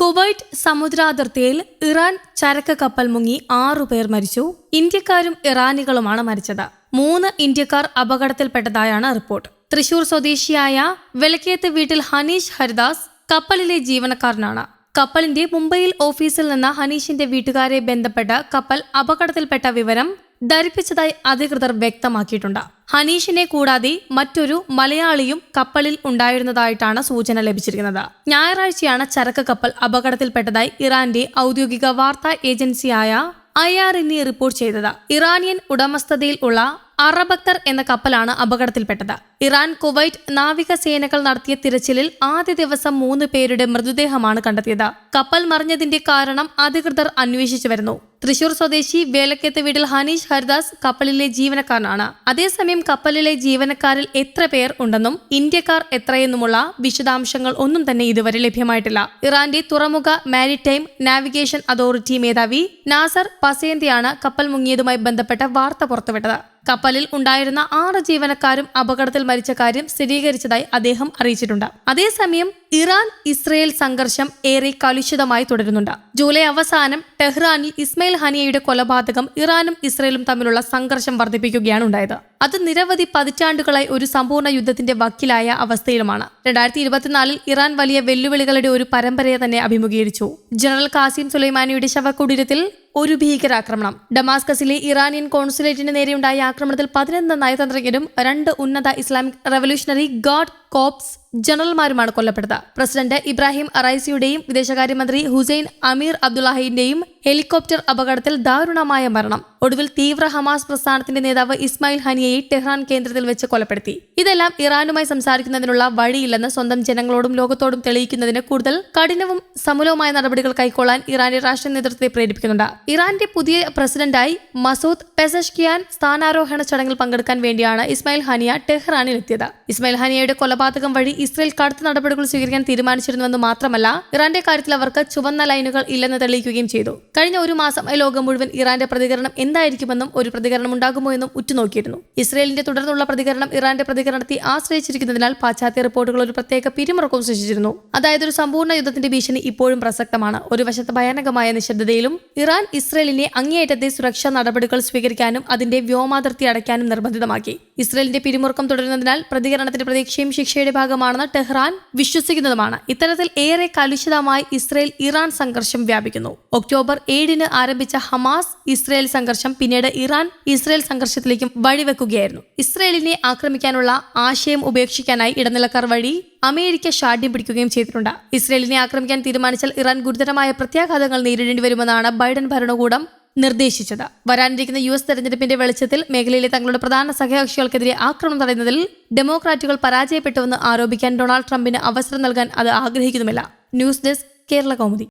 Kuwait സമുദ്രാതിർത്തിയിൽ Iran ചരക്ക് കപ്പൽ മുങ്ങി ആറുപേർ മരിച്ചു. ഇന്ത്യക്കാരും ഇറാനികളുമാണ് മരിച്ചത്. മൂന്ന് ഇന്ത്യക്കാർ അപകടത്തിൽപ്പെട്ടതായാണ് റിപ്പോർട്ട്. തൃശൂർ സ്വദേശിയായ വിളക്കേത്ത് വീട്ടിൽ ഹനീഷ് ഹരിദാസ് കപ്പലിലെ ജീവനക്കാരനാണ്. കപ്പലിന്റെ മുംബൈയിൽ ഓഫീസിൽ നിന്ന് ഹനീഷിന്റെ വീട്ടുകാരെ ബന്ധപ്പെട്ട് കപ്പൽ അപകടത്തിൽപ്പെട്ട വിവരം ധരിപ്പിച്ചതായി അധികൃതർ വ്യക്തമാക്കിയിട്ടുണ്ട്. ഹനീഷിനെ കൂടാതെ മറ്റൊരു മലയാളിയും കപ്പലിൽ ഉണ്ടായിരുന്നതായിട്ടാണ് സൂചന ലഭിച്ചിരിക്കുന്നത്. ഞായറാഴ്ചയാണ് ചരക്ക് കപ്പൽ അപകടത്തിൽപ്പെട്ടതായി ഇറാന്റെ ഔദ്യോഗിക വാർത്താ ഏജൻസിയായ ഐ ആർ ഇന്നി റിപ്പോർട്ട് ചെയ്തത്. ഇറാനിയൻ ഉടമസ്ഥതയിൽ ഉള്ള അറബക്തർ എന്ന കപ്പലാണ് അപകടത്തിൽപ്പെട്ടത്. ഇറാൻ കുവൈറ്റ് നാവിക സേനകൾ നടത്തിയ തിരച്ചിലിൽ ആദ്യ ദിവസം മൂന്ന് പേരുടെ മൃതദേഹമാണ് കണ്ടെത്തിയത്. കപ്പൽ മറിഞ്ഞതിന്റെ കാരണം അധികൃതർ അന്വേഷിച്ചു വരുന്നു. തൃശൂർ സ്വദേശി വേലക്കത്ത് വീട്ടിൽ ഹനീഷ് ഹരിദാസ് കപ്പലിലെ ജീവനക്കാരനാണ്. അതേസമയം കപ്പലിലെ ജീവനക്കാരിൽ എത്ര പേർ ഉണ്ടെന്നും ഇന്ത്യക്കാർ എത്രയെന്നുമുള്ള വിശദാംശങ്ങൾ ഒന്നും തന്നെ ഇതുവരെ ലഭ്യമായിട്ടില്ല. ഇറാന്റെ തുറമുഖ മാരിടൈം നാവിഗേഷൻ അതോറിറ്റി മേധാവി നാസർ പസേന്തിയാണ് കപ്പൽ മുങ്ങിയതുമായി ബന്ധപ്പെട്ട വാർത്ത പുറത്തുവിട്ടത്. കപ്പലിൽ ഉണ്ടായിരുന്ന ആറ് ജീവനക്കാരും അപകടത്തിൽ മരിച്ച കാര്യം സ്ഥിരീകരിച്ചതായി അദ്ദേഹം അറിയിച്ചിട്ടുണ്ട്. അതേസമയം ഇറാൻ ഇസ്രയേൽ സംഘർഷം ഏറെ കലുഷിതമായി തുടരുന്നുണ്ട്. ജൂലൈ അവസാനം ടെഹ്റാനിൽ ഇസ്മയിൽ ഹനിയയുടെ കൊലപാതകം ഇറാനും ഇസ്രയേലും തമ്മിലുള്ള സംഘർഷം വർദ്ധിപ്പിക്കുകയാണ് ഉണ്ടായത്. അത് നിരവധി പതിറ്റാണ്ടുകളായി ഒരു സമ്പൂർണ യുദ്ധത്തിന്റെ വക്കിലായ അവസ്ഥയിലുമാണ്. രണ്ടായിരത്തി ഇരുപത്തിനാലിൽ ഇറാൻ വലിയ വെല്ലുവിളികളുടെ ഒരു പരമ്പരയെ തന്നെ അഭിമുഖീകരിച്ചു. ജനറൽ കാസിം സുലൈമാനിയുടെ ശവകുടീരത്തിൽ ഒരു ഭീകരാക്രമണം. ഡമാസ്കസിലെ ഇറാനിയൻ കോൺസുലേറ്റിന് നേരെയുണ്ടായ ആക്രമണത്തിൽ പതിനൊന്ന് നയതന്ത്രജ്ഞരും രണ്ട് ഉന്നത ഇസ്ലാമിക് റവല്യൂഷണറി ഗാർഡ് കോപ്സ് ജനറൽമാരുമാണ് കൊല്ലപ്പെട്ടത്. പ്രസിഡന്റ് ഇബ്രാഹിം അറൈസിയുടെയും വിദേശകാര്യമന്ത്രി ഹുസൈൻ അമീർ അബ്ദുല്ലാഹിന്റെയും ഹെലികോപ്റ്റർ അപകടത്തിൽ ദാരുണമായ മരണം. ഒടുവിൽ തീവ്ര ഹമാസ് പ്രസ്ഥാനത്തിന്റെ നേതാവ് ഇസ്മായിൽ ഹനിയയെ ടെഹ്റാൻ കേന്ദ്രത്തിൽ വെച്ച് കൊലപ്പെടുത്തി. ഇതെല്ലാം ഇറാനുമായി സംസാരിക്കുന്നതിനുള്ള വഴിയില്ലെന്ന് സ്വന്തം ജനങ്ങളോടും ലോകത്തോടും തെളിയിക്കുന്നതിന് കൂടുതൽ കഠിനവും സമൂലവുമായ നടപടികൾ കൈക്കൊള്ളാൻ ഇറാന്റെ രാഷ്ട്രീയ നേതൃത്വത്തെ പ്രേരിപ്പിക്കുന്നുണ്ട്. ഇറാന്റെ പുതിയ പ്രസിഡന്റായി മസൂദ് പെസഷ്കിയാൻ സ്ഥാനാരോഹണ ചടങ്ങിൽ പങ്കെടുക്കാൻ വേണ്ടിയാണ് ഇസ്മായിൽ ഹനിയ ടെഹ്റാനിൽ എത്തിയത് ഇസ്മായിൽ ഹനിയയുടെ കൊലപാതകം വഴി ഇസ്രയേൽ കടുത്ത നടപടികൾ സ്വീകരിക്കാൻ തീരുമാനിച്ചിരുന്നുവെന്ന് മാത്രമല്ല ഇറാന്റെ കാര്യത്തിൽ അവർക്ക് ചുവന്ന ലൈനുകൾ ഇല്ലെന്ന് തെളിയിക്കുകയും ചെയ്തു. കഴിഞ്ഞ ഒരു മാസം ലോകം മുഴുവൻ ഇറാന്റെ പ്രതികരണം എന്തായിരിക്കുമെന്നും ഒരു പ്രതികരണം ഉണ്ടാകുമോ എന്നും ഉറ്റുനോക്കിയിരുന്നു. ഇസ്രയേലിന്റെ തുടർന്നുള്ള പ്രതികരണം ഇറാന്റെ പ്രതികരണത്തെ ആശ്രയിച്ചിരിക്കുന്നതിനാൽ പാശ്ചാത്യ റിപ്പോർട്ടുകൾ ഒരു പ്രത്യേക പിരിമുറക്കവും സൃഷ്ടിച്ചിരുന്നു. അതായത് ഒരു സമ്പൂർണ യുദ്ധത്തിന്റെ ഭീഷണി ഇപ്പോഴും പ്രസക്തമാണ്. ഒരു വശത്ത് ഭയാനകമായ നിശബ്ദതയിലും ഇറാൻ ഇസ്രയേലിനെ അങ്ങേയറ്റത്തെ സുരക്ഷാ നടപടികൾ സ്വീകരിക്കാനും അതിന്റെ വ്യോമാതിർത്തി അടയ്ക്കാനും നിർബന്ധിതമാക്കി. ഇസ്രയേലിന്റെ പിരിമുറുക്കം തുടരുന്നതിനാൽ പ്രതികരണത്തിന്റെ പ്രതീക്ഷയും ശിക്ഷയുടെ ഭാഗമാണെന്ന് ടെഹ്റാൻ വിശ്വസിക്കുന്നതുമാണ്. ഇത്തരത്തിൽ ഏറെ കലുഷിതമായി ഇസ്രയേൽ ഇറാൻ സംഘർഷം വ്യാപിക്കുന്നു. ഒക്ടോബർ ഏഴിന് ആരംഭിച്ച ഹമാസ് ഇസ്രയേൽ സംഘർഷം പിന്നീട് ഇറാൻ ഇസ്രയേൽ സംഘർഷത്തിലേക്കും വഴിവെക്കുകയായിരുന്നു. ഇസ്രയേലിനെ ആക്രമിക്കാനുള്ള ആശയം ഉപേക്ഷിക്കാനായി ഇടനിലക്കാർ വഴി അമേരിക്ക ഷാഠ്യം പിടിക്കുകയും ചെയ്തിട്ടുണ്ട്. ഇസ്രയേലിനെ ആക്രമിക്കാൻ തീരുമാനിച്ചാൽ ഇറാൻ ഗുരുതരമായ പ്രത്യാഘാതങ്ങൾ നേരിടേണ്ടി വരുമെന്നാണ് ബൈഡൻ ഭരണകൂടം നിർദ്ദേശിച്ചത്. വരാനിരിക്കുന്ന യു എസ് തെരഞ്ഞെടുപ്പിന്റെ വെളിച്ചത്തിൽ മേഖലയിലെ തങ്ങളുടെ പ്രധാന സഖ്യകക്ഷികൾക്കെതിരെ ആക്രമണം തടയുന്നതിൽ ഡെമോക്രാറ്റുകൾ പരാജയപ്പെട്ടുവെന്ന് ആരോപിക്കാൻ ഡൊണാൾഡ് ട്രംപിന് അവസരം നൽകാൻ അത് ആഗ്രഹിക്കുന്നുമില്ല. News desk Kerala Kaumudi.